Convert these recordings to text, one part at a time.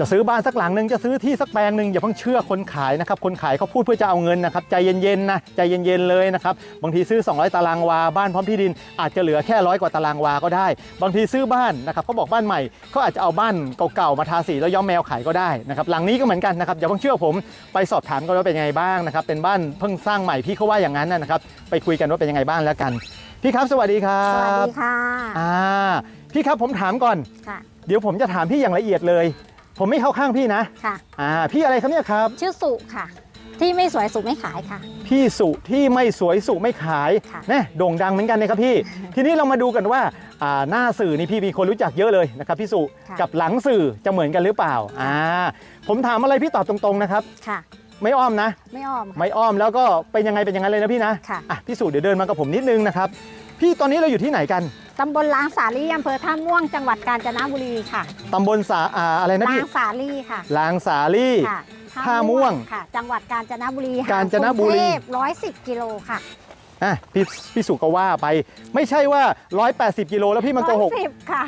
จะซื้อบ้านสักหลังหนึ่งจะซื้อที่สักแปลงหนึ่งอย่าเพิ่งเชื่อคนขายนะครับคนขายเขาพูดเพื่อจะเอาเงินนะครับใจเย็นๆนะใจเย็นๆเลยนะครับบางทีซื้อ 200 ตารางวาบ้านพร้อมที่ดิน อาจจะเหลือแค่ร้อยกว่าตารางวาก็ได้ บางทีซื้อบ้านนะครับเขาบอกบ้านใหม่เขาอาจจะเอาบ้านเก่าๆมาทาสีแล้วย้อมแมวขายก็ได้นะครับหลังนี้ก็เหมือนกันนะครับอย่าเพิ่งเชื่อผมไปสอบถามกันว่าเป็นยังไงบ้างนะครับเป็นบ้านเพิ่งสร้างใหม่พี่เขาว่าอย่างนั้นนะครับไปคุยกันว่าเป็นยังไงบ้างแล้วกัน พี่ครับสวัสดีครัสวัสบดีค่ะอ่าพี่ครับผมถามก่อนค่ะเดี๋ยวผมจะถามพี่อย่างละเอียดเลย ผมไม่เข้าข้างพี่นะค่ะ อ่าพี่อะไรครับเนี่ยครับ ชื่อสุค่ะ ที่ไม่สวยสุไม่ขายค่ะ พี่สุที่ไม่สวยสุไม่ขายค่ะ แน่โด่งดังเหมือนกันนะครับพี่ ทีนี้เรามาดูกันว่าอ่าหน้าสื่อนี่พี่มีคนรู้จักเยอะเลยนะครับพี่สุค่ะ กับหลังสื่อจะเหมือนกันหรือเปล่าอ่าผมถามอะไรพี่ตอบตรงๆนะครับ ค่ะ ไม่อ้อมนะ ไม่อ้อมค่ะ ไม่อ้อมแล้วก็เป็นยังไงเป็นอยังไงเลยนะพี่นะค่ะ อะพี่สุเดี๋ยวเดินมากับผมนิดนึงนะครับ พี่ตอนนี้เราอยู่ที่ไหนกัน ตำบลลางสาลีอำเภอท่าม่วงจังหวัดกาญจนบุรีค่ะตำบลสาอ่าอะไรนะลาพี่งสาลีค่ะลางสาลี่ ค่ะท่าม่วงค่ะ จังหวัดกาญจนบุรีกาญจนบุรี ร้อยสิบกิโลค่ะอะพี่พี่สุก็ว่าไป ไม่ใช่ว่า 180 กิโลแล้วพี่มาโกหกสิบค่ะ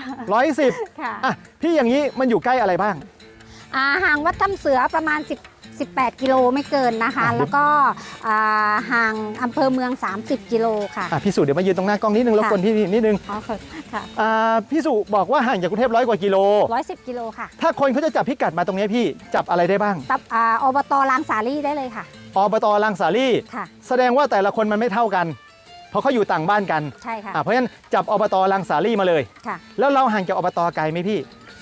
110ค่ะ อะพี่อย่างนี้มันอยู่ใกล้อะไรบ้าง อ่าห่างวัดถ้ำเสือประมาณ10 18 กิโลไม่เกินนะคะ อะ แล้วก็อ่าห่างอำเภอเมือง 30 กิโลค่ะ อะพี่สุเดี๋ยวมายืนตรงหน้ากล้องนิดนึงรบกวนพี่นิดนึงอ๋อค่ะอ่าพี่สุบอกว่าห่างจากกรุงเทพร้อยกว่ากิโล 110 กิโลค่ะถ้าคนเขาจะจับพิกัดมาตรงนี้พี่จับอะไรได้บ้างตับอ่าอบตลางสาลีได้เลยค่ะอบตลังสาลี่ ค่ะ แสดงว่าแต่ละคนมันไม่เท่ากัน เพราะเขาอยู่ต่างบ้านกันใช่ค่ะอะเพราะฉะนั้นจับอบตลังสาลี่มาเลย ค่ะ แล้วเราห่างจากอบตไกลไหมพี่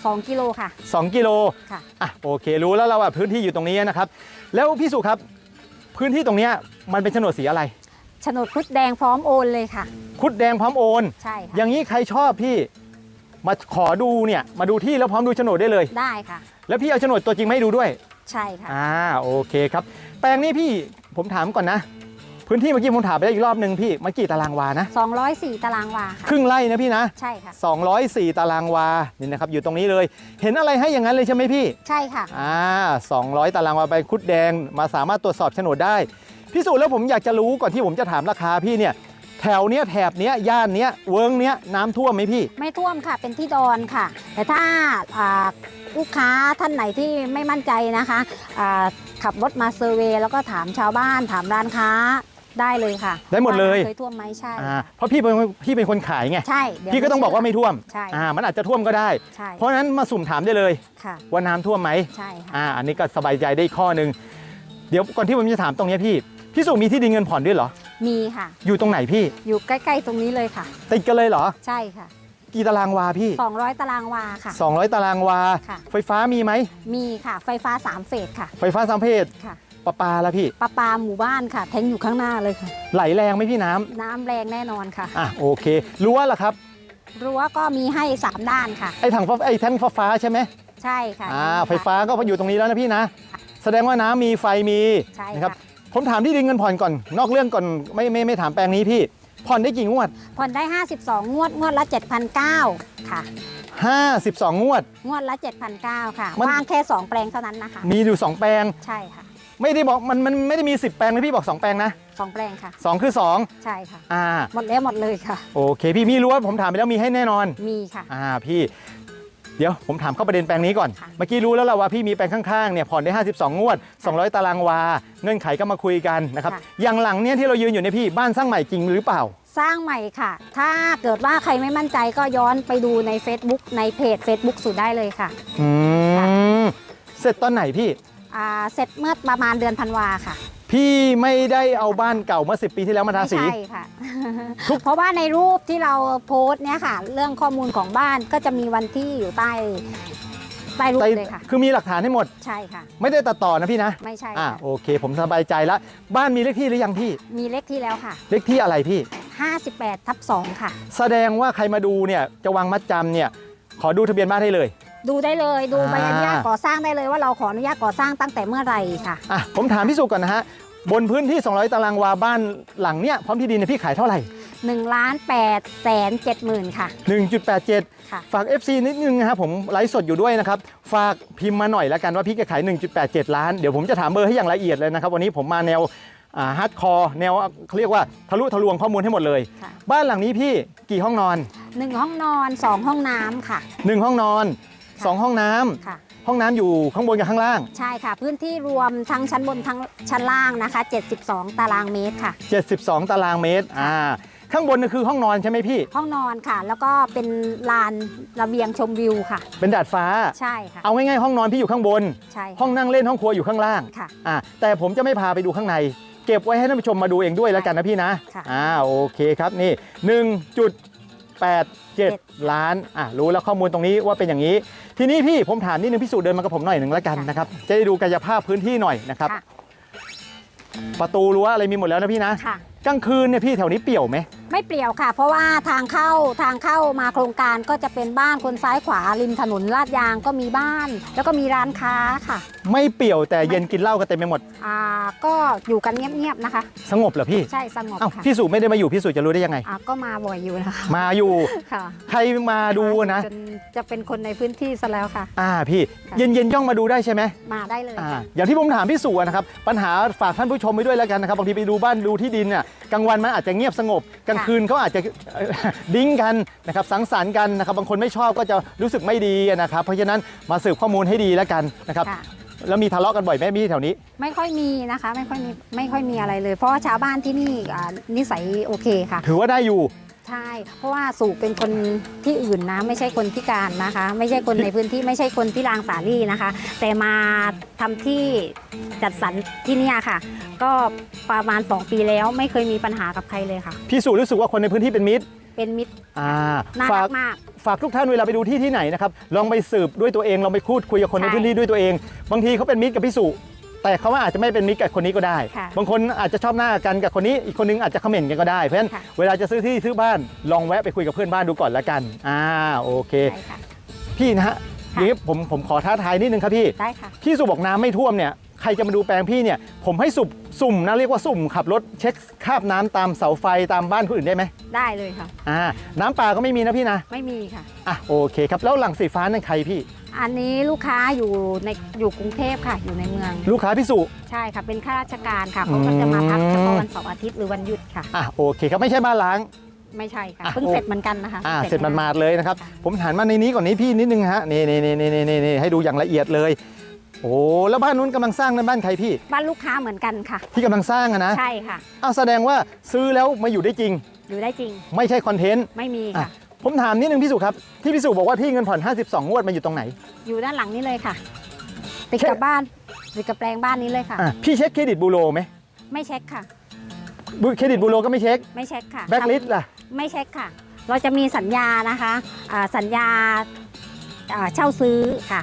2กิโลค่ะ 2 กิโลค่ะอะโอเครู้แล้วเราอะพื้นที่อยู่ตรงนี้นะครับ แล้วพี่สุครับพื้นที่ตรงเนี้ยมันเป็นโฉนดสีอะไรโฉนดพุดแดงพร้อมโอนเลยค่ะ คุดแดงพร้อมโอน ใช่ค่ะอย่างนี้ใครชอบพี่มาขอดูเนี่ยมาดูที่แล้วพร้อมดูโฉนดได้เลย ได้ค่ะ แล้วพี่เอาโฉนดตัวจริงมาให้ดูด้วย ใช่ค่ะ อ่าโอเคครับ แปลงนี้พี่ผมถามก่อนนะ พื้นที่เมื่อกี้ผมถามไปแล้วอีกรอบหนึ่งพี่มากี่ตารางวานะ 204 ตารางวาค่ะครึ่งไร่นะพี่นะ ใช่ค่ะ 204 ตารางวานี่นะครับอยู่ตรงนี้เลย เห็นอะไรให้อย่างนั้นเลยใช่ไหมพี่ ใช่ค่ะ อ่า200 ตารางวาใบคุดแดงมาสามารถตรวจสอบโฉนดได้ พี่สุแล้วผมอยากจะรู้ก่อนที่ผมจะถามราคาพี่เนี่ย แถวเนี้ยแถบเนี้ยย่านเนี้ยเวิร์งเนี้ยน้ำท่วมไหมพี่ ไม่ท่วมค่ะ เป็นที่ดอนค่ะ แต่ถ้าอ่าลูกค้าท่านไหนที่ไม่มั่นใจนะคะอ่าขับรถมาเซอร์เวย์แล้วก็ถามชาวบ้าน ถามร้านค้า ได้เลยค่ะได้หมดเลย ว่าเคยท่วมไหมใช่ อ่าเพราะพี่เป็นพี่เป็นคนขายไง ใช่เดี๋ยวพี่ก็ต้องบอกว่าไม่ท่วมใช่อ่ามันอาจจะท่วมก็ได้ ใช่เพราะฉะนั้นมาสุ่มถามได้เลยค่ะ ว่าน้ำท่วมไหมใช่ค่ะอ่าอันนี้ก็สบายใจได้อีกข้อหนึ่งเดี๋ยวก่อนที่ผมจะถามตรงเนี้ยพี่ พี่สุมีที่ดินเงินผ่อนด้วยเหรอ มีค่ะ อยู่ตรงไหนพี่ อยู่ใกล้ๆตรงนี้เลยค่ะ ติดกันเลยเหรอ ใช่ค่ะ กี่ตารางวาพี่ 200 ตารางวาค่ะ 200 ตารางวา ค่ะ ไฟฟ้ามีไหม มีค่ะ ไฟฟ้า 3 เฟสค่ะ ไฟฟ้าสามเพศค่ะ ประปาแล้วพี่ ประปาหมู่บ้านค่ะ แทงอยู่ข้างหน้าเลยค่ะ ไหลแรงไหมพี่น้ำน้ำแรงแน่นอนค่ะ อะโอเครั้วล่ะครับรั้วก็มีให้ 3 ด้านค่ะ ไอ้ถังฟ้าไอ้แท่งฟ้าฟ้าใช่ไหมใช่ค่ะอ่าไฟฟ้าก็อยู่ตรงนี้แล้วนะพี่นะ แสดงว่าน้ำมีไฟมีใช่นะคค่ะรับผมถามที่ดินเงินผ่อนก่อน นอกเรื่องก่อนไม่ไม่ไม่ถามแปลงนี้พี่ ผ่อนได้กี่งวด ผ่อนได้ 52 งวดงวดละ 7,900ค่ะ 52 งวด งวดละ 7,900ค่ะมัน ว่างแค่ 2 แปลงเท่านั้นนะคะ มีอยู่สองแปลง ใช่ค่ะ ไม่ได้บอกมันมันไม่ได้มี 10 แปลงนะพี่บอก 2 แปลงนะ2แปลงค่ะ 2 คือ 2 ใช่ค่ะ อ่า หมดแล้วหมดเลยค่ะ โอเค พี่มีรั้วผมถามไปแล้วมีให้แน่นอน มีค่ะ อ่าพี่เดี๋ยวผมถามเข้าประเด็นแปลงนี้ก่อน ค่ะ เมื่อกี้รู้แล้วล่ะว่าพี่มีแปลงข้างๆเนี่ยผ่อนได้ 52 งวด 200 ตารางวา เงื่อนไขก็มาคุยกันนะครับอย่างหลังเนี่ยที่เรายืนอยู่เนี่ยพี่บ้านสร้างใหม่จริงหรือเปล่า สร้างใหม่ค่ะ ถ้าเกิดว่าใครไม่มั่นใจก็ย้อนไปดูใน Facebook ในเพจ Facebook สุดได้เลยค่ะ อืมเสร็จตอนไหนพี่อ่า เสร็จเมื่อประมาณเดือนธันวาค่ะ พี่ไม่ได้เอาบ้านเก่าเมื่อ 10 ปีที่แล้วมาทาไม่สีใช่ค่ะทุกเพราะว่าในรูปที่เราโพสต์เนี่ยค่ะ เรื่องข้อมูลของบ้านก็จะมีวันที่อยู่ใต้ใต้รูปแต่เลยค่ะ คือมีหลักฐานให้หมด ใช่ค่ะ ไม่ได้ตัดต่อนะพี่นะ ไม่ใช่อ่าค่ะโอเค ผมสบายใจแล้ว บ้านมีเลขที่หรือยังพี่ มีเลขที่แล้วค่ะ เลขที่อะไรพี่ 58ทับ2ค่ะ แสดงว่าใครมาดูเนี่ยจะวางมัดจำเนี่ยขอดูทะเบียนบ้านให้เลย ดูได้เลยดูอ่าใบอนุญาตก่อสร้างได้เลยว่าเราขออนุญาตก่อสร้างตั้งแต่เมื่อไหร่ค่ะอะผมถามพี่สุก่อนนะฮะบนพื้นที่ 200 ตารางวาบ้านหลังเนี่ยพร้อมที่ดินเนี่ยพี่ขายเท่าไหร่ 1ล้าน8แสน7หมื่นค่ะ1.87ค่ะฝาก FC นิดนึงนะครับผมไลฟ์สดอยู่ด้วยนะครับ ฝากพิมพ์มาหน่อยแล้วกันว่าพี่จะขาย 1.87 ล้าน เดี๋ยวผมจะถามเบอร์ให้อย่างละเอียดเลยนะครับ วันนี้ผมมาแนวฮาร์ดคอร์แนวเขาเรียกว่าทะลุทะลวงข้อมูลให้หมดเลย ค่ะบ้านหลังนี้พี่กี่ห้องนอนหนึ่งห้องนอน 2 ห้องน้ำค่ะ 1 ห้องนอน ค่ะ2ห้องน้ำค่ะพห้องน้ำอยู่ข้างบนกับข้างล่าง ใช่ค่ะ พื้นที่รวมทั้งชั้นบนทั้งชั้นล่างนะคะ 72 ตารางเมตรค่ะ 72 ตารางเมตรอ่าข้างบนนี่คือห้องนอนใช่ไหมพี่ ห้องนอนค่ะ แล้วก็เป็นลานระเบียงชมวิวค่ะ เป็นดาดฟ้า ใช่ค่ะเอาง่ายๆห้องนอนพี่อยู่ข้างบน ใช่ค่ะห้องนั่งเล่นห้องครัวอยู่ข้างล่างค่ะ อ่าแต่ผมจะไม่พาไปดูข้างใน เก็บไว้ให้ท่านผู้ชมมาดูเองด้วยแล้วกันนะพี่นะค่ะ อ่าโอเคครับนี่ 1.87 ล้านอะรู้แล้วข้อมูลตรงนี้ว่าเป็นอย่างนี้ ทีนี้พี่ผมถามนิดนึงพี่สุเดินมากับผมหน่อยหนึ่งแล้วกันนะครับจะได้ดูกายภาพพื้นที่หน่อยนะครับค่ะ ประตูรั้วอะไรมีหมดแล้วนะพี่นะค่ะ กลางคืนเนี่ยพี่แถวนี้เปี่ยวไหม ไม่เปลี่ยวค่ะ เพราะว่าทางเข้าทางเข้ามาโครงการก็จะเป็นบ้านคนซ้ายขวาริมถนนลาดยางก็มีบ้าน แล้วก็มีร้านค้าค่ะไม่เปี่ยวแต่เย็นกินเหล้ากันเต็มไปหมดอ่าก็อยู่กันเงียบๆนะคะ สงบเหรอพี่ใช่สงบเอ้าค่ะพี่สุไม่ได้มาอยู่พี่สุจะรู้ได้ยังไง อ่าก็มาบ่อยอยู่นะคะมาอยู่ ค่ะใครมาดูนะจนจะเป็นคนในพื้นที่ซะแล้วค่ะ อ่าพี่ค่ะ เย็นเย็นๆย่องมาดูได้ใช่ไหม มาได้เลยอ่าค่ะอย่างที่ผมถามพี่สุอะนะครับปัญหาฝากท่านผู้ชมไปด้วยแล้วกันนะครับบางทีไปดูบ้านดูที่ดินเนี่ยกลางวันมันอาจจะเงียบสงบกลางคืนเขาอาจจะเอ่อดิ้งกันนะครับสังสรรค์กันนะครับบางคนไม่ชอบก็จะรู้สึกไม่ดีนะครับ เพราะฉะนั้นมาสืบข้อมูลให้ดีแล้วกันนะครับค่ะ แล้วมีทะเลาะกันบ่อยไหมพี่แถวนี้ ไม่ค่อยมีนะคะ ไม่ค่อยมีไม่ค่อยมีอะไรเลย เพราะว่าชาวบ้านที่นี่อ่านิสัยโอเคค่ะ ถือว่าได้อยู่ ใช่ เพราะว่าสู่เป็นคนที่อื่นนะไม่ใช่คนพิการนะคะ ไม่ใช่คนในพื้นที่ไม่ใช่คนที่รางสาลี่นะคะ แต่มาทำที่จัดสรรที่เนี่ยค่ะ ก็ประมาณ 2 ปีแล้วไม่เคยมีปัญหากับใครเลยค่ะ พี่สุรู้สึกว่าคนในพื้นที่เป็นมิตรเป็นมิตรอ่าน่าฝารักกมาก ฝากทุกท่านเวลาไปดูที่ที่ไหนนะครับลองไปสืบด้วยตัวเองลองไปพูดคุยกับคนในใช่ พื้นที่ด้วยตัวเอง บางทีเขาเป็นมิตรกับพี่สุ แต่เขาว่าอาจจะไม่เป็นมิตรกับคนนี้ก็ได้ ค่ะบางคนอาจจะชอบหน้ากันกับคนนี้ อีกคนนึงอาจจะคอมเมนต์กันก็ได้ เพราะฉะนั้นค่ะ เวลาจะซื้อที่ซื้อบ้านลองแวะไปคุยกับเพื่อนบ้านดูก่อนละกัน อ่าโอเคได้ค่ะ พี่นะฮะค่ะอย่างนี้ผมผมขอท้าทายนิดนึงครับพี่ ได้ค่ะ พี่สุบอกน้ำไม่ท่วมเนี่ยใครจะมาดูแปลงพี่เนี่ยผมให้สุ่ม สุ่มนะเรียกว่าสุ่มขับรถเช็คคราบน้ำตามเสาไฟตามบ้านคนอื่นได้ไหมได้เลยค่ะ อ่าน้ำป่าก็ไม่มีนะพี่นะไม่มีค่ะ อะโอเคครับแล้วหลังสีฟ้านั่นใครพี่ อันนี้ลูกค้าอยู่ในอยู่กรุงเทพค่ะ อยู่ในเมือง ลูกค้าพี่สุ ใช่ค่ะ เป็นข้าราชการค่ะเขาก็จะมาพักเฉพาะวันเสาร์อาทิตย์หรือวันหยุดค่ะ อะโอเคครับไม่ใช่บ้านล้าง ไม่ใช่ค่ะ อะ เพิ่งเสร็จเหมือนกันนะคะอ่าพิ่งเสร็จมันมาดๆเลยนะครับค่ะผมหันมาในนี้ก่อนนี้พี่นิดนึงฮะนี่นี่นี่นี่นี่นี่ให้ดูอย่างละเอียดเลย โอ้แล้วบ้านนู้นกำลังสร้างนั่นบ้านใครพี่ บ้านลูกค้าเหมือนกันค่ะ ที่กำลังสร้างอะนะใช่ค่ะอ้าวแสดงว่าซื้อแล้วมาอยู่ได้จริง อยู่ได้จริง ไม่ใช่คอนเทนต์ไม่มีอะค่ะ ผมถามนิดนึงพี่สุครับที่พี่สุบอกว่าพี่เงินผ่อน 52 งวดมันอยู่ตรงไหนอยู่ด้านหลังนี้เลยค่ะ ติดเช็คกับบ้านติดกับแปลงบ้านนี้เลยค่ะ อะพี่เช็คเครดิตบูโรไหมไม่เช็คค่ะ บูเครดิตบูโรก็ไม่เช็คไม่เช็คค่ะแบ็กลิสต์ล่ะไม่เช็คค่ะ เราจะมีสัญญานะคะอ่าสัญญาอ่าเช่าซื้อค่ะ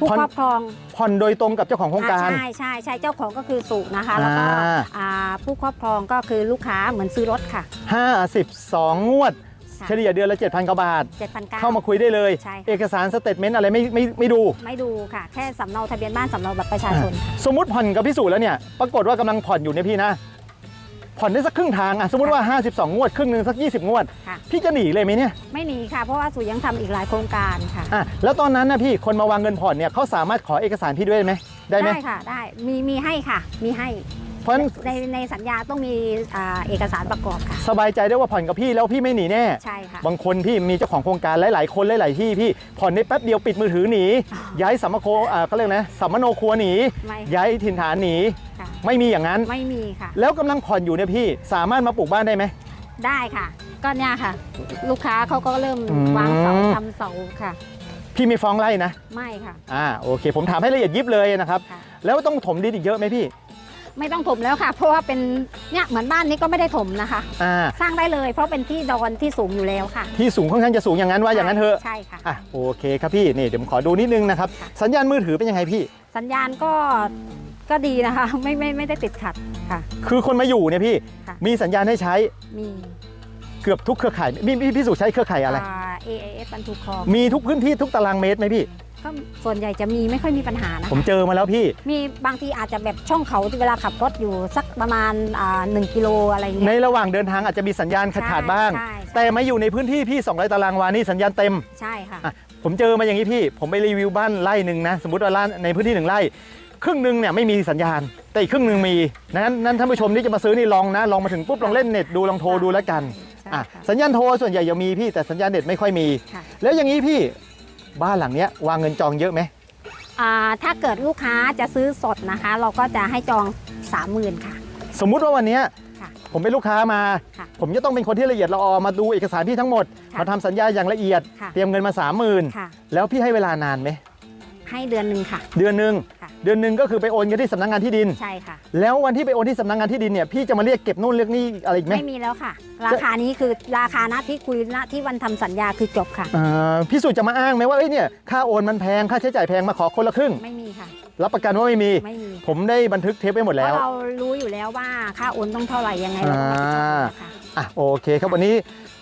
ผู้ผ่อนครอบครองผ่อนโดยตรงกับเจ้าของโครงการ อ่าใช่ใช่ใช่เจ้าของก็คือสุนะคะ แล้วก็อ่า อ่าผู้ครอบครองก็คือลูกค้าเหมือนซื้อรถค่ะ 52 งวดเฉลี่ยเดือนละ 7,000กว่าบาท เจ็ดพันเก้า เข้ามาคุยได้เลย ใช่ค่ะ เอกสารสเตทเมนต์อะไรไม่ไม่ไม่ดู ไม่ดูค่ะ แค่สำเนาทะเบียนบ้านสำเนาบัตรประชาชน สมมติผ่อนกับพี่สุแล้วเนี่ย ปรากฏว่ากำลังผ่อนอยู่เนี่ยพี่นะ ผ่อนได้สักครึ่งทางอะสมมติว่า 52 งวด ครึ่งหนึ่งสัก 20 งวด ค่ะ พี่จะหนีเลยไหมเนี่ยไม่หนีค่ะ เพราะว่าสุยังทำอีกหลายโครงการค่ะ อะแล้วตอนนั้นนะพี่คนมาวางเงินผ่อนเนี่ยเขาสามารถขอเอกสารพี่ด้วยไหมได้ไหม ค่ะ ได้ มีมีให้ค่ะ มีให้ เพราะฉะนั้นในในสัญญาต้องมีอ่าเอกสารประกอบค่ะ สบายใจได้ว่าผ่อนกับพี่แล้วพี่ไม่หนีแน่ ใช่ค่ะ บางคนพี่มีเจ้าของโครงการหลายๆคนหลายๆที่พี่ผ่อนได้แป๊บเดียวปิดมือถือหนีอ๋อย้ายสัมมโคอ่าเขาเรียกนะสัมมโนครัวหนี ไม่ ย้ายถิ่นฐานหนี ค่ะ ไม่มีอย่างนั้น ไม่มีค่ะ แล้วกำลังผ่อนอยู่เนี่ยพี่สามารถมาปลูกบ้านได้ไหม ได้ค่ะ ก็เนี่ยค่ะ ลูกค้าเขาก็เริ่มอืม วางเสาทำเสาค่ะ พี่ไม่ฟ้องไล่นะ ไม่ค่ะ อ่าโอเค ผมถามให้ละเอียดยิบเลยนะครับ ค่ะ แล้วต้องถมดินอีกเยอะไหมพี่ ไม่ต้องถมแล้วค่ะ เพราะว่าเป็นเนี่ยเหมือนบ้านนี้ก็ไม่ได้ถมนะคะ อ่าสร้างได้เลย เพราะเป็นที่ดอนที่สูงอยู่แล้วค่ะที่สูงค่อนข้างจะสูงอย่างนั้นว่าอย่างนั้นเถอะใช่ค่ะ อะโอเคครับพี่นี่เดี๋ยวผมขอดูนิดนึงนะครับ ค่ะ สัญญาณมือถือเป็นยังไงพี่ สัญญาณก็ก็ดีนะคะ ไม่ไม่ไม่ได้ติดขัดค่ะ คือคนมาอยู่เนี่ยพี่ ค่ะ มีสัญญาณให้ใช้มีเกือบทุกเครือข่ายมีพี่พี่สุใช้เครือข่ายอะไรอ่า AAS บรรทุกคองมีทุกพื้นที่ทุกตารางเมตรไหมพี่ ก็ส่วนใหญ่จะมีไม่ค่อยมีปัญหานะผมคะเจอมาแล้วพี่ มีบางทีอาจจะแบบช่องเขาที่เวลาขับรถอยู่สักประมาณอ่าหนึ่งกิโลอะไรเงี้ยในระหว่างเดินทางอาจจะมีสัญญาณขาดขาดๆบ้าง ใช่ใช่ แต่มาอยู่ในพื้นที่พี่ 200 ตารางวานี่สัญญาณเต็ม ใช่ค่ะ อะผมเจอมาอย่างนี้พี่ ผมไปรีวิวบ้านไร่หนึ่งนะ สมมติว่าร้านในพื้นที่หนึ่งไร่ ครึ่งหนึ่งเนี่ยไม่มีสัญญาณ แต่อีกครึ่งหนึ่งมีนั้นนั้นท่านผู้ชมที่จะมาซื้อนี่ลองนะ ลองมาถึงปุ๊บลองเล่นเน็ตดูลองโทรดูแล้วกันใช่อะค่ะสัญญาณโทรส่วนใหญ่ยังมีพี่แต่สัญญาณเน็ตไม่ค่อยมี ค่ะ แล้วอย่างนี้พี่ บ้านหลังเนี้ยวางเงินจองเยอะไหมอ่าถ้าเกิดลูกค้าจะซื้อสดนะคะ เราก็จะให้จอง 30,000 ค่ะ สมมุติว่าวันเนี้ยค่ะ ผมเป็นลูกค้ามา ค่ะผมจะต้องเป็นคนที่ละเอียดละออมาดูเอกสารพี่ทั้งหมดค่ะมาทำสัญญาอย่างละเอียด ค่ะ เตรียมเงินมา 3 0,000 ค่ะ แล้วพี่ให้เวลานานไหม ให้เดือนหนึ่งค่ะ เดือนหนึ่งค่ะ เดือนหนึ่งก็คือไปโอนกันที่สำนักงานที่ดิน ใช่ค่ะ แล้ววันที่ไปโอนที่สำนักงานที่ดินเนี่ยพี่จะมาเรียกเก็บนู่นเรียกนี่อะไรอีกไหมไม่มีแล้วค่ะ ราคานี้คือราคาณที่คุยณที่วันทำสัญญาคือจบค่ะ อ่าพี่สุจะมาอ้างไหมว่าเอ้ยเนี่ยค่าโอนมันแพงค่าใช้จ่ายแพงมาขอคนละครึ่ง ไม่มีค่ะ รับประกันว่าไม่มี ไม่มีผมได้บันทึกเทปไว้หมดเพแล้ว ราะเรารู้อยู่แล้วว่าค่าโอนต้องเท่าไหร่ยังไงเราต้องรับผิดชอบอยู่แล้วค่ะ อะโอเคครับวันนี้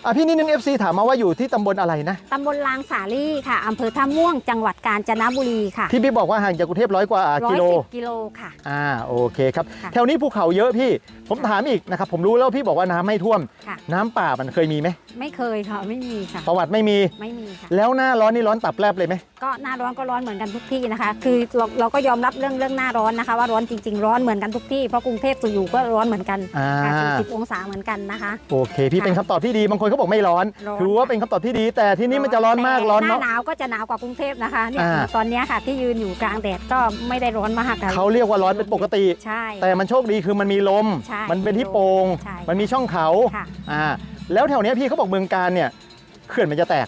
อะพี่นิดนึง FC ถามมาว่าอยู่ที่ตำบลอะไรนะ ตำบลลางสาลี่ค่ะอำเภอท่าม่วงจังหวัดกาญจนบุรีค่ะที่พี่บอกว่าห่างจากกรุงเทพร้อยกว่าร้อกิยโล สิบกิโลค่ะ อ่าโอเคครับ ค่ะ แถวนี้ภูเขาเยอะพี่ ผมถามอีกนะครับ ผมรู้แล้วพี่บอกว่าน้ำไม่ท่วม ค่ะ น้ำป่ามันเคยมีไหมไม่เคยค่ะไม่มีค่ะ ประวัติไม่มี ไม่มีค่ะ แล้วหน้าร้อนนี่ร้อนตับแลบเลยไหมก็หน้าร้อนก็ร้อนเหมือนกันทุกที่นะคะ คือเราเราก็ยอมรับเรื่องเรื่องหน้าร้อนนะคะ ว่าร้อนจริง ๆ ร้อนเหมือนกันทุกที่เพราะกรุงเทพอยู่ก็ร้อนเหมือนกันอ่าค่ะ40องศาเหมือนกันนะคะ โอเค พี่เป็นคำตอบที่ดีบางคนเขาบอกไม่ร้อน ร้อน ถือว่าเป็นคำตอบที่ดี แต่ที่นี่มันจะร้อนมากแต่ร้อนหเนาะน้าหนาวก็จะหนาวกว่ากรุงเทพนะคะเนี่ยอ่า ตอนเนี้ยค่ะที่ยืนอยู่กลางแดดก็ไม่ได้ร้อนมากค่ะเขาเรียกว่าร้อนเป็นปกติ ใช่ แต่มันโชคดีคือมันมีลม ใช่มันเป็นที่โปร่งใช่ มันมีช่องเขาค่ะอ่าแล้วแถวเนี้ยพี่เขาบอกเมืองการเนี่ยเขื่อนมันจะแตก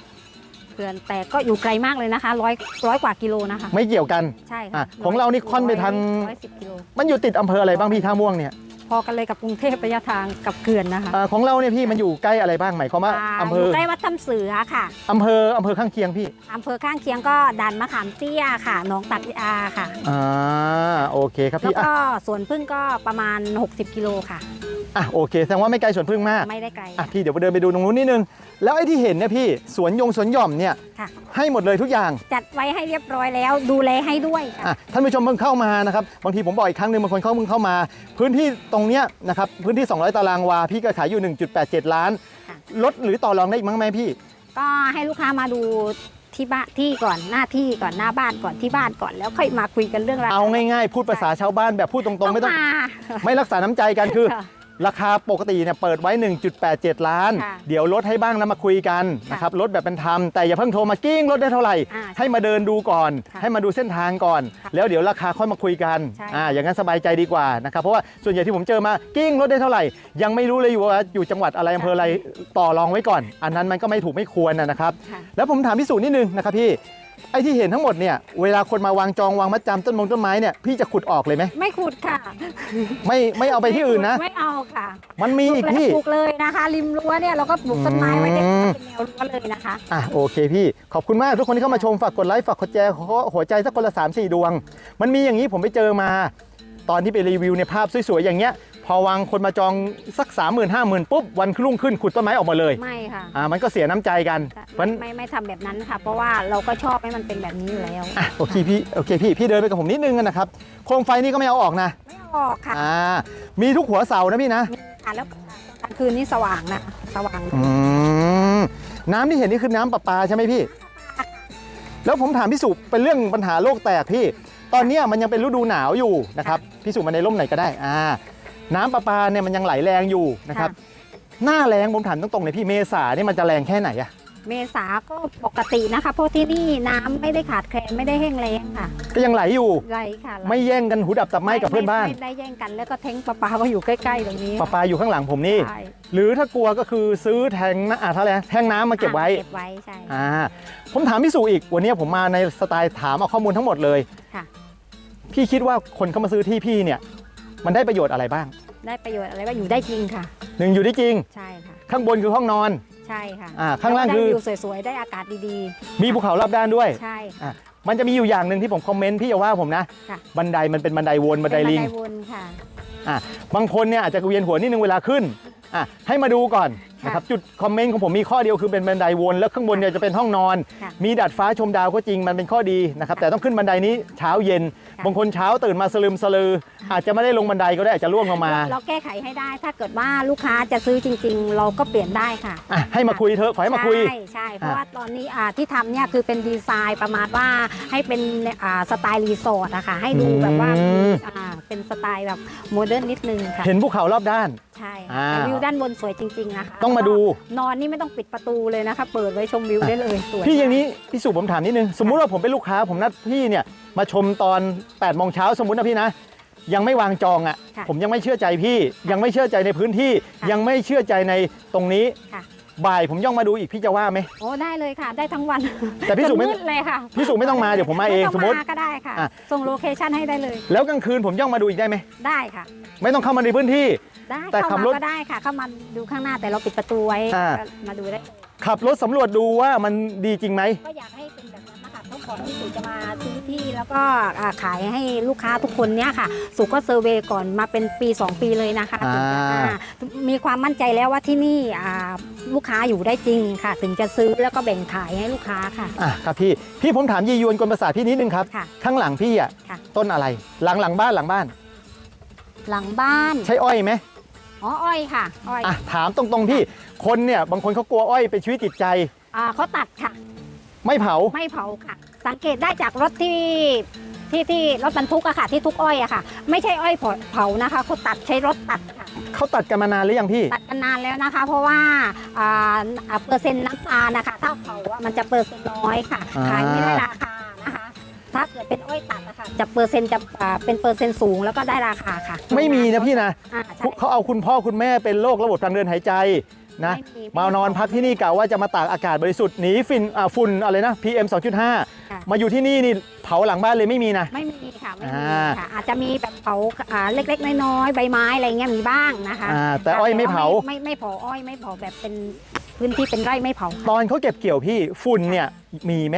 เขื่อนแต่ก็อยู่ไกลมากเลยนะคะร้อยร้อยกว่ากิโลนะคะไม่เกี่ยวกัน ใช่อะค่ะของเรานี่ค่อนไปทาง ร้อยสิบกิโลมันอยู่ติดอำเภออะไรบ้างพี่ท่าม่วงเนี่ย พอกันเลยกับกรุงเทพระยะทางกับเขื่อนนะคะอาของเราเนี่ยพี่มันอยู่ใกล้อะไรบ้างหมายความว่าาอำเภยู่อใกล้วัดถ้ำเสือค่ะอำเภออำเภอข้างเคียงพี่อำเภอข้างเคียงก็ด่านมะขามเตี้ยค่ะหนองตักยาค่ะ อ่าโอเคครับแล้วพี่อะก็สวนพึ่งก็ประมาณ 60 กิโลค่ะ อะโอเคแสดงว่าไม่ไกลสวนพึ่งมากไม่ได้ไกล อะพี่เดี๋ยวไปเดินไปดูตรงนู้นนิดนึง แล้วไอ้ที่เห็นเนี่ยพี่สวนยงสวนหย่อมเนี่ยค่ะ ให้หมดเลยทุกอย่าง จัดไว้ให้เรียบร้อยแล้วดูแลให้ด้วยค่ะ อะท่านผู้ชมเพิ่งเข้ามานะครับบางทีผมบอกอีกครั้งหนึ่งบางคนเขาเพิ่งเข้ามา พื้นที่ตรงเนี้ยนะครับพื้นที่ 200 ตารางวา พี่ก็ขายอยู่ 1.87 ล้านค่ะ ลดหรือต่อรองได้อีกมั้งไหมพี่ ก็ให้ลูกค้ามาดูที่บ้านที่ก่อนหน้าที่ก่อนหน้าบ้านก่อนที่บ้านก่อนแล้วค่อยมาคุยกันเรื่องราคาเอาง่ายๆ พูดภาษาชาวบ้านแบบพูดตรงๆ ไม่ต้องมาไม่รักษาน้ำใจกันคือ ค่ะ ราคาปกติเนี่ยเปิดไว้ 1.87 ล้านค่ะเดี๋ยวลดให้บ้างแล้วมาคุยกันค่ะนะครับลดแบบเป็นธรรมแต่อย่าเพิ่งโทรมากิ้งลดได้เท่าไหร่อ่าให้มาเดินดูก่อนค่ะให้มาดูเส้นทางก่อนค่ะแล้วเดี๋ยวราคาค่อยมาคุยกันใช่อ่าอย่างนั้นสบายใจดีกว่านะครับเพราะว่าส่วนใหญ่ที่ผมเจอมากิ้งลดได้เท่าไหร่ ยังไม่รู้เลยอยู่ว่าอยู่จังหวัดอะไรอำเภออะไรต่อรองไว้ก่อน อันนั้นมันก็ไม่ถูกไม่ควรนะนะครับค่ะแล้วผมถามพี่สูจน์นิดนึงนะครับพี่ ไอ้ที่เห็นทั้งหมดเนี่ยเวลาคนมาวางจองวางมัดจำต้นมงต้นไม้เนี่ยพี่จะขุดออกเลยไหมไม่ขุดค่ะไม่ไม่เอาไปที่อื่นนะ ไม่เอาค่ะมันมีอีกพี่ปลูกเลยนะคะ ริมรั้วเนี่ยเราก็ปลูกต้นไม้ไว้ได้อืมเป็นแนวรั้วเลยนะคะอะโอเคพี่ขอบคุณมากทุกคนที่เข้ามาชมฝากกดไลค์ฝากกดแชร์ขอหัวใจสักคนละ3 4 ดวง มันมีอย่างนี้ผมไปเจอมา ตอนที่ไปรีวิวในยภาพสวยๆอย่างเงี้ย พอวางคนมาจองสัก 3 0 0 0 0 5 0,000ปุ๊บวันรุ่งขึ้นขุดต้นไม้ออกมาเลยไม่ค่ะอ่ามันก็เสียน้ำใจกันไม่มันไม่ไม่ทำแบบนั้นค่ะ เพราะว่าเราก็ชอบให้มันเป็นแบบนี้อยู่แล้วอะโอเคพี่โอเคพี่พี่เดินไปกับผมนิดนึงนะครับโคมไฟนี่ก็ไม่เอาออกนะไม่เอาออกค่ะอ่ามีทุกหัวเสานะพี่นะค่ะแล้วกลางคืนนี่สว่างนะสว่างอืมน้ำที่เห็นนี่คือน้ำประปาใช่ไหมพี่ แล้วผมถามพี่สุเป็นเรื่องปัญหาโลกแตกพี่ ตอนเนี้ยมันยังเป็นฤดูหนาวอยู่นะครับพี่สุมาในร่มไหนก็ได้อ่า น้ำประปาเนี่ยมันยังไหลแรงอยู่นะครับ หน้าแรงผมถามตรงๆเลยพี่เมษาเนี่ยมันจะแรงแค่ไหนอะเมษาก็ปกตินะคะเพราะที่นี่น้ำไม่ได้ขาดแคลนไม่ได้แห้งแล้งค่ะ ก็ยังไหลอยู่ไหลค่ะหลไม่แย่งกันหูดับตับไหมกับเพื่อนบ้านไม่ได้แย่งกันแล้วก็แทงปลาปลามาอยู่ใกล้ๆตรงนี้ประปาอยู่ข้างหลังผมนี่ใช่หรือถ้ากลัวก็คือซื้อแทงน้ำอ่าเท่าไหร่แทงน้ำมาเก็บไว้เก็บไว้ใช่อ่าผมถามพี่สุอีกวันนี้ผมมาในสไตล์ถามเอาข้อมูลทั้งหมดเลยค่ะพี่คิดว่าคนเข้ามาซื้อที่พี่เนี่ย มันได้ประโยชน์อะไรบ้างได้ประโยชน์อะไรบ้างอยู่ได้จริงค่ะ หนึ่งอยู่ได้จริง ใช่ค่ะ ข้างบนคือห้องนอน ใช่ค่ะอ่าข้างล่างแวก็คือ ได้วิวสวยๆ ได้อากาศดีมีภูเขารอบด้านด้วย ๆ ใช่ค่ะมันจะมีอยู่อย่างหนึ่งที่ผมคอมเมนต์พี่อย่าว่าผมนะ ค่ะ บันไดมันเป็นบันไดวนบันไดลิง เป็นบันไดวนค่ะบางคนเนี่ยอาจจะเวียนหัวนิดนึงเวลาขึ้นอะให้มาดูก่อนค่ะนะครับจุดคอมเมนต์ของผมมีข้อเดียวคือเป็นบันไดวนแล้วข้างบนเนี่ยจะเป็นห้องนอน ค่ะมีดัดฟ้าชมดาวก็จริงมันเป็นข้อดีนะครับแต่ต้องขึ้นบันไดนี้เช้าเย็นค่ะบางคนเช้าตื่นมาสลืมสลือ อาจจะไม่ได้ลงบันไดก็ได้อาจจะล่วงลงมาเราแก้ไขให้ได้ถ้าเกิดว่าลูกค้าจะซื้อจริง ๆ เราก็เปลี่ยนได้ค่ะ อะให้มาคุยเถอะขอให้มาคุย ใช่ใช่เพราะว่าตอนนี้อ่าที่ทำเนี่ยคือเป็นดีไซน์ประมาณว่าให้เป็นอ่าสไตล์รีสอร์ทอะค่ะให้ดูแบบว่าอืม อ่าเป็นสไตล์แบบโมเดิร์นนิดนึงค่ะเห็นภูเขารอบด้าน ใช่อ่า แต่วิวด้านบนสวยจริงๆนะคะต้องมาดู นอนนี่ไม่ต้องปิดประตูเลยนะคะ เปิดไว้ชมวิวได้เลยสวยพี่อย่างนี้พี่สุผมถามนิดนึง สมมุติว่าผมเป็นลูกค้า ผมนัดพี่เนี่ยมาชมตอน8ปดโมงเช้าสมมุตินะพี่นะ ยังไม่วางจองอะ่ะค่ะ ผมยังไม่เชื่อใจพี่ ยังไม่เชื่อใจในพื้นที่ค่ะยังไม่เชื่อใจในตรงนี้ค่ะบ่ายผมย่องมาดูอีกพี่จะว่าไหมโอ้ได้เลยค่ะ ได้ทั้งวันแต่พี่สุไม่จนมืดเลยค่ะพี่สุไม่ต้องมาเดี๋ยวผมมาเองไต้สมมุติก็ได้ค่ะอะ ส่งโลเคชั่นให้ได้เลย แล้วกลางคืนผมย่องมาดูอีกได้ไหมได้ค่ะ ไม่ต้องเข้ามาในพื้นที่ ได้แต่เข้าขับมารถก็ได้ค่ะ เข้ามาดูข้างหน้าแต่เราปิดประตูไว้อ่าก็มาดูได้ ขับรถสำรวจดูว่ามันดีจริงไหม ก็อยากให้เป็นแบบนั้นนะคะต้องก่อนที่สุจะมาซื้อที่แล้วก็อ่าขายให้ลูกค้าทุกคนเนี่ยค่ะ สุก็เซอร์เวยก่อนมาเป็นปี 2 ปีเลยนะคะถึงจะอ่าอ่ามีความมั่นใจแล้วว่าที่นี่อ่าลูกค้าอยู่ได้จริงค่ะ ถึงจะซื้อแล้วก็แบ่งขายให้ลูกค้าค่ะ อะครับพี่ พี่ผมถามยียวนกลประสาทพี่นิดนึงครับ ค่ะข้างหลังพี่อะค่ะ ต้นอะไร หลังหลังบ้านหลังบ้าน หลังบ้านใช่อ้อยไหม อ๋ออ้อยค่ะอ้อยอะถามตรงๆพี่คนเนี่ยบางคนเขากลัวอ้อยเป็นชีวิตจิตใจ อ่าเขาตัดค่ะ ไม่เผา ไม่เผาค่ะ สังเกตได้จากรถที่ที่ที่รถบรรทุกอะค่ะ ที่ทุกอ้อยอะค่ะ ไม่ใช่อ้อยเผานะคะเขาตัดใช้รถตัดค่ะ เขาตัดกันมานานหรือยังพี่ ตัดกันนานแล้วนะคะ เพราะว่าอ่าอ่าเปอร์เซ็นต์น้ำตาลนะคะ ถ้าเผาอะมันจะเปอร์เซ็นต์น้อยค่ะ อ่า ขายไม่ได้ราคานะคะ ถ้าเกิดเป็นอ้อยตัดนะคะจะเปอร์เซ็นต์จะอ่าเป็นเปอร์เซ็นต์สูงแล้วก็ได้ราคาค่ะไม่มีนะพี่นะอ่าใช่ เขาเอาคุณพ่อคุณแม่เป็นโรคระบบทางเดินหายใจนะไมานอนพักที่นี่กะว่าจะมาตากอากาศบริสุทธิ์หนีฟินอ่าฝุ่นอะไรนะ PM 2.5ค่ะมาอยู่ที่นี่นี่เผาหลังบ้านเลยไม่มีนะ ไม่มีค่ะไม่มีอ่าค่ะ อาจจะมีแบบเผาอ่าเล็กๆน้อยๆใบไม้อะไรเงี้ยมีบ้างนะคะอ่าแต่อ้อยไม่เผา ไม่ไม่ไม่เผาอ้อยไม่เผาแบบเป็นพื้นที่เป็นไร่ไม่เผาตค่ะอนเขาเก็บเกี่ยวพี่ฝุ่นเนี่ยมีไหม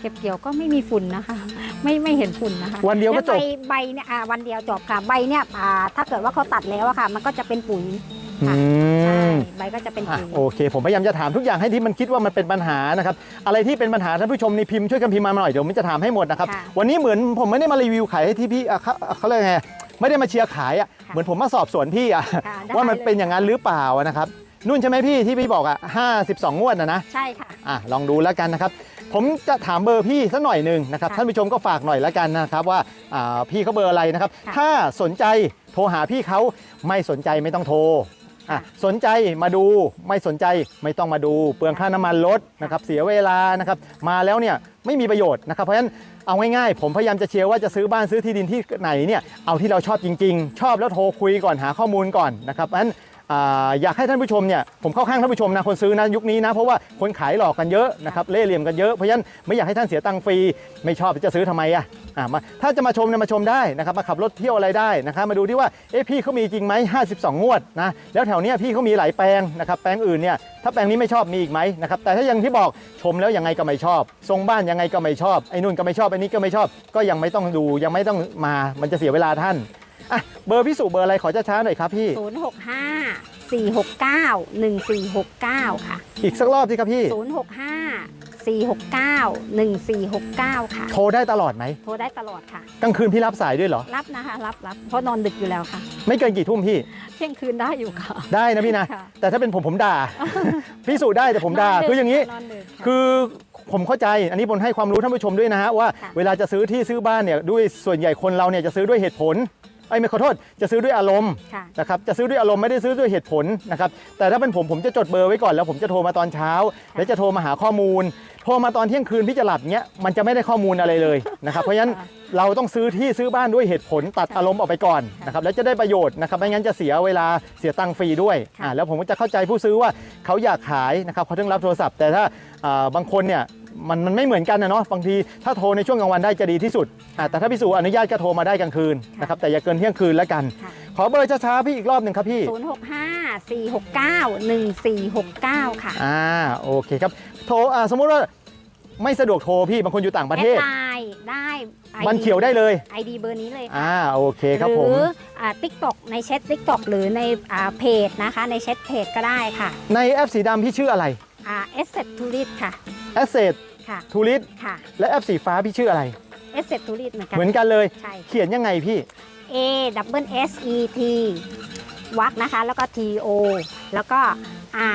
เก็บเกี่ยวก็ไม่มีฝุ่นนะคะ ไม่ไม่เห็นฝุ่นนะคะวันเดียวก็จบ แล้ใบใบเนี่ยอ่าวันเดียวจบค่ะใบเนี่ยอ่าถ้าเกิดว่าเขาตัดแล้วอะค่ะ มันก็จะเป็นปุ๋ยอืใช่ม ใบก็จะเป็นอะปุ๋ย โอเค ผมพยายามจะถามทุกอย่างให้ที่มันคิดว่ามันเป็นปัญหานะครับ อะไรที่เป็นปัญหาท่านผู้ชมนี่พิมพ์ช่วยกันพิมพ์มาหน่อยเดี๋ยวผมจะถามให้หมดนะครับ ค่ะวันนี้เหมือนผมไม่ได้มารีวิวขายให้ที่พี่อะเขาเขาเรียกไงไม่ได้มาเชียร์ขายอะค่ะเหมือนผมมาสอบสวนพี่อะค่ะได้ ว่ามันเป็นลอย่างนั้นหรือเปล่านะครับนุ่นใช่ไหมพี่ที่พี่บอกอะ52งวดนะนะ ใช่ค่ะ อะลองดูแล้วกันนะครับ ผมจะถามเบอร์พี่สักหน่อยหนึ่งนะครับ ค่ะ ท่านผู้ชมก็ฝากหน่อยแล้วกันนะครับว่าอ่าพี่เขาเบอร์อะไรนะครับค่ะถ้าสนใจโทรหาพี่เขาไม่สนใจไม่ต้องโทรอะค่ะสนใจมาดูไม่สนใจไม่ต้องมาดู เปลืองค่าน้ำมันรถนะครับเสียเวลานะครับมาแล้วเนี่ยไม่มีประโยชน์นะครับเพราะฉะนั้นเอาง่ายๆ ผมพยายามจะเชียร์ว่าจะซื้อบ้านซื้อที่ดินที่ไหนเนี่ยเอาที่เราชอบจริง ๆ ชอบแล้วโทรคุยก่อนหาข้อมูลก่อนนะครับเพราะฉะนั้น อยากให้ท่านผู้ชมเนี่ยผมเข้าข้างท่านผู้ชมนะคนซื้อนะยุคนี้นะเพราะว่าคนขายหลอกกันเยอะนะครับเล่เหลี่ยมกันเยอะเพราะฉะนั้นไม่อยากให้ท่านเสียตังค์ฟรีไม่ชอบจะซื้อทำไมอะอ่ามาถ้าจะมาชมเนี่ยมาชมได้นะครับมาขับรถเที่ยวอะไรได้นะครับมาดูที่ว่าเอ๊ะพี่เขามีจริงไหม52 งวดนะแล้วแถวเนี้ยพี่เขามีหลายแปลงนะครับแปลงอื่นเนี่ยถ้าแปลงนี้ไม่ชอบมีอีกไหมนะครับแต่ถ้ายังที่บอกชมแล้วยังไงก็ไม่ชอบ ทรงบ้านยังไงก็ไม่ชอบไอ้นู่นก็ไม่ชอบไอ้นี้ก็ไม่ชอบ ก็ยังไม่ต้องดูยังไม่ต้องมามันจะเสียเวลาท่าน อะเบอร์พิสูจน์เบอร์อะไรขอช้าๆหน่อยครับพี่ 0 6 5 4 6 9 1 4 6 9 ค่ะ อีกสักรอบสิครับพี่ 0 6 5 4 6 9 1 4 6 9 ค่ะ โทรได้ตลอดไหมโทรได้ตลอดค่ะ กลางคืนพี่รับสายด้วยเหรอ รับนะคะ รับรับเพราะนอนดึกอยู่แล้วค่ะ ไม่เกินกี่ทุ่มพี่ เที่ยงคืนได้อยู่ค่ะ ได้นะพี่นะ ค่ะ แต่ถ้าเป็นผมผมด่า พี่สูจน์ได้แต่ผมด่านดึกคืออย่างนี้นอนดึกค่ะคือผมเข้าใจอันนี้ผมให้ความรู้ท่านผู้ชมด้วยนะฮะว่าค่ะ เวลาจะซื้อที่ซื้อบ้านเนี่ยด้วยส่วนใหญ่คนเราเนี่ยจะซื้อด้วยเหตุผล ไอ้ยไม่ขอโทษจะซื้อด้วยอารมณ์ค่ะ นะครับจะซื้อด้วยอารมณ์ไม่ได้ซื้อด้วยเหตุผลนะครับแต่ถ้าเป็นผมผมจะจดเบอร์ไว้ก่อนแล้วผมจะโทรมาตอนเช้า แล้วจะโทรมาหาข้อมูล โทรมาตอนเที่ยงคืนพี่จะหลับเงี้ยมันจะไม่ได้ข้อมูลอะไรเลยนะครับเพราะฉะนั้นค่ะเราต้องซื้อที่ซื้อบ้านด้วยเหตุผลตัดค่ะอารมณ์ออกไปก่อนค่ะนะครับแล้วจะได้ประโยชน์นะครับไม่งั้นจะเสียเวลาเสียตังค์ฟรีด้วยค่ะ อ่าแล้วผมก็จะเข้าใจผู้ซื้อว่าเขาอยากขายนะครับเขาถึงรับโทรศัพท์ แต่ถ้าอ่าบางคนเนี่ย มันมันไม่เหมือนกันนะเนาะบางทีถ้าโทรในช่วงกลางวันได้จะดีที่สุดอ่าแต่ถ้าพี่สุอนุญาตก็โทรมาได้กลางคืนนะครับแต่อย่าเกินเที่ยงคืนแล้วกัน ค่ะ ขอเบอร์ช้าๆพี่อีกรอบหนึ่งครับพี่ 0 6 5 4 6 9 1 4 6 9 ค่ะอ่าโอเคครับโทรอ่าสมมุติว่าไม่สะดวกโทรพี่บางคนอยู่ต่างประเทศ แอดไลน์ได้ ID มันเขียวได้เลย ID เบอร์นี้เลยค่ะอ่าโอเคครับหผรืมอติ๊กต็อกในแชทติ๊กต็อกหรือในอ่าเพจนะคะ ในแชทเพจก็ได้ค่ะในแอปสีดำพี่ชื่ออะไร อ่า Asset Tourist ค่ะ Asset ค่ะ Tourist ค่ะ และแอปสีฟ้าพี่ชื่ออะไร Asset Tourist เหมือนกัน เหมือนกันเลย ใช่ เขียนยังไงพี่ A double S E T วักนะคะ แล้วก็ T O แล้วก็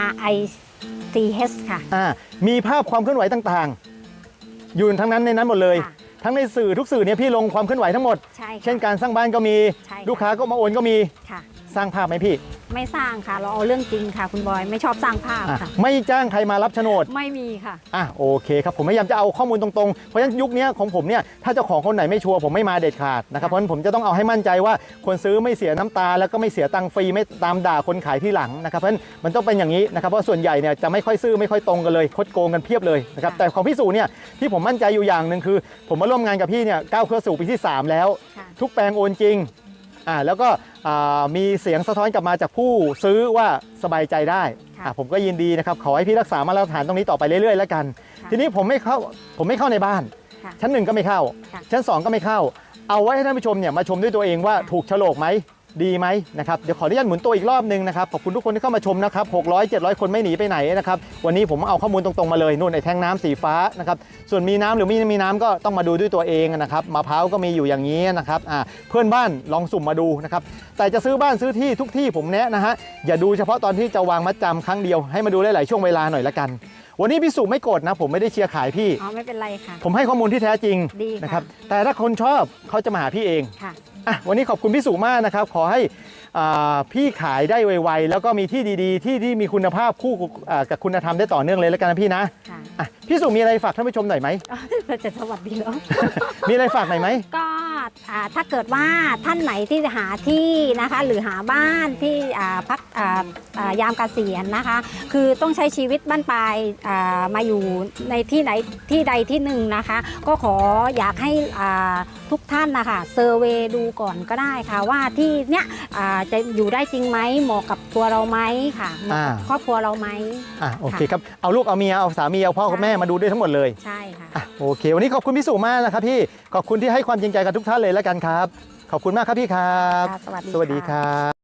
R I C H ค่ะ อ่ามีภาพความเคลื่อนไหวต่างๆ อยู่ทั้งนั้นในนั้นหมดเลย ค่ะ ทั้งในสื่อทุกสื่อเนี่ยพี่ลงความเคลื่อนไหวทั้งหมด ใช่ค่ะ เช่นการสร้างบ้านก็มี ใช่ะลูกค้าก็มาโอนก็มี ค่ะ สร้างภาพไหมพี่ไม่สร้างค่ะ เราเอาเรื่องจริงค่ะ คุณบอยไม่ชอบสร้างภาพอะค่ะ ไม่จ้างใครมารับโฉนดไม่มีค่ะ อะโอเคครับผมพยายามจะเอาข้อมูลตรงๆ เพราะฉะนั้นยุคเนี้ยของผมเนี่ยถ้าเจ้าของคนไหนไม่ชัวร์ผมไม่มาเด็ดขาดนะครับเพราะฉะนั้นผมจะต้องเอาให้มั่นใจว่าคนซื้อไม่เสียน้ำตา แล้วก็ไม่เสียตังค์ฟรีไม่ตามด่าคนขายที่หลังนะครับเพราะฉะนั้นมันต้องเป็นอย่างนี้นะครับเพราะส่วนใหญ่เนี่ยจะไม่ค่อยซื่อไม่ค่อยตรงกันเลยคดโกงกันเพียบเลยนะครับค่ะ แต่ของพี่สุเนี่ยที่ผมมั่นใจอยู่อย่างหนึ่งคือ ผมมาร่วมงานกับพี่เนี่ยก้าวเข้าสู่ปีที่3แล้ว ค่ะ ทุกแปลงโอนจริง อ่าแล้วก็อ่ามีเสียงสะท้อนกลับมาจากผู้ซื้อว่าสบายใจได้ค่ะ อะผมก็ยินดีนะครับขอให้พี่รักษามาตรฐานตรงนี้ต่อไปเรื่อยๆแล้วกันค่ะทีนี้ผมไม่เข้าผมไม่เข้าในบ้าน ค่ะ ชั้นหนึ่งก็ไม่เข้า ค่ะชั้นสองก็ไม่เข้า เอาไว้ให้ท่านผู้ชมเนี่ยมาชมด้วยตัวเองว่าค่ะ ถูกโฉลกไหม ดีไหมนะครับเดี๋ยวขออนุญาตหมุนตัวอีกรอบหนึ่งนะครับขอบคุณทุกคนที่เข้ามาชมนะครับ600 700 คนไม่หนีไปไหนนะครับวันนี้ผมเอาข้อมูลตรงๆมาเลยนู่นไอ้แท่งน้ำสีฟ้านะครับส่วนมีน้ำหรือไม่มีน้ำก็ต้องมาดูด้วยตัวเองนะครับมะพร้าวก็มีอยู่อย่างนี้นะครับอ่าเพื่อนบ้านลองสุ่มมาดูนะครับแต่จะซื้อบ้านซื้อที่ทุกที่ผมแนะนะฮะอย่าดูเฉพาะตอนที่จะวางมัดจำครั้งเดียวให้มาดูหลายๆช่วงเวลาหน่อยละกันวันนี้พี่สุไม่โกรธนะ ผมไม่ได้เชียร์ขายพี่ อ๋อ ไม่เป็นไรค่ะ ผมให้ข้อมูลที่แท้จริงดีค่ะนะครับแต่ถ้าคนชอบเขาจะมาหาพี่เองค่ะ อะวันนี้ขอบคุณพี่สุมากนะครับ ขอให้อ่าพี่ขายได้ไวๆ แล้วก็มีที่ดีๆ ที่ที่มีคุณภาพคู่อ่ากับคุณธรรมได้ต่อเนื่องเลยแล้วกันนะพี่นะค่ะอะพี่สุมีอะไรฝากท่านผู้ชมหน่อยไหมเราจะสวัสดีแล้วมีอะไรฝากหน่อยไหมก็อ่า ถ้าเกิดว่าท่านไหนที่หาที่นะคะหรือหาบ้านที่อ่าพักอ่าอ่ายามเกษียณนะคะ คือต้องใช้ชีวิตบ้านปลายอ่ามาอยู่ในที่ไหนที่ใดที่หนึ่งนะคะ ก็ขออยากให้อ่าทุกท่านนะคะเซอร์เวย์ดูก่อนก็ได้ค่ะว่าที่เนี้ยอ่าจะอยู่ได้จริงไหมเหมาะกับตัวเราไหมค่ะเหมาะกับอ่าครอบครัวเราไหมอะโอเคครับเอาลูกเอาเมียเอาสามีเอาพ่อกับแม่มาดูด้วยทั้งหมดเลยใช่ค่ะอะโอเค วันนี้ขอบคุณพี่สุมากนะครับพี่ขอบคุณที่ให้ความจริงใจกับทุกท่านเลยแล้วกันครับ ขอบคุณมากครับพี่ครับ ค่ะสวัสดีสวัสดีค่ะครับ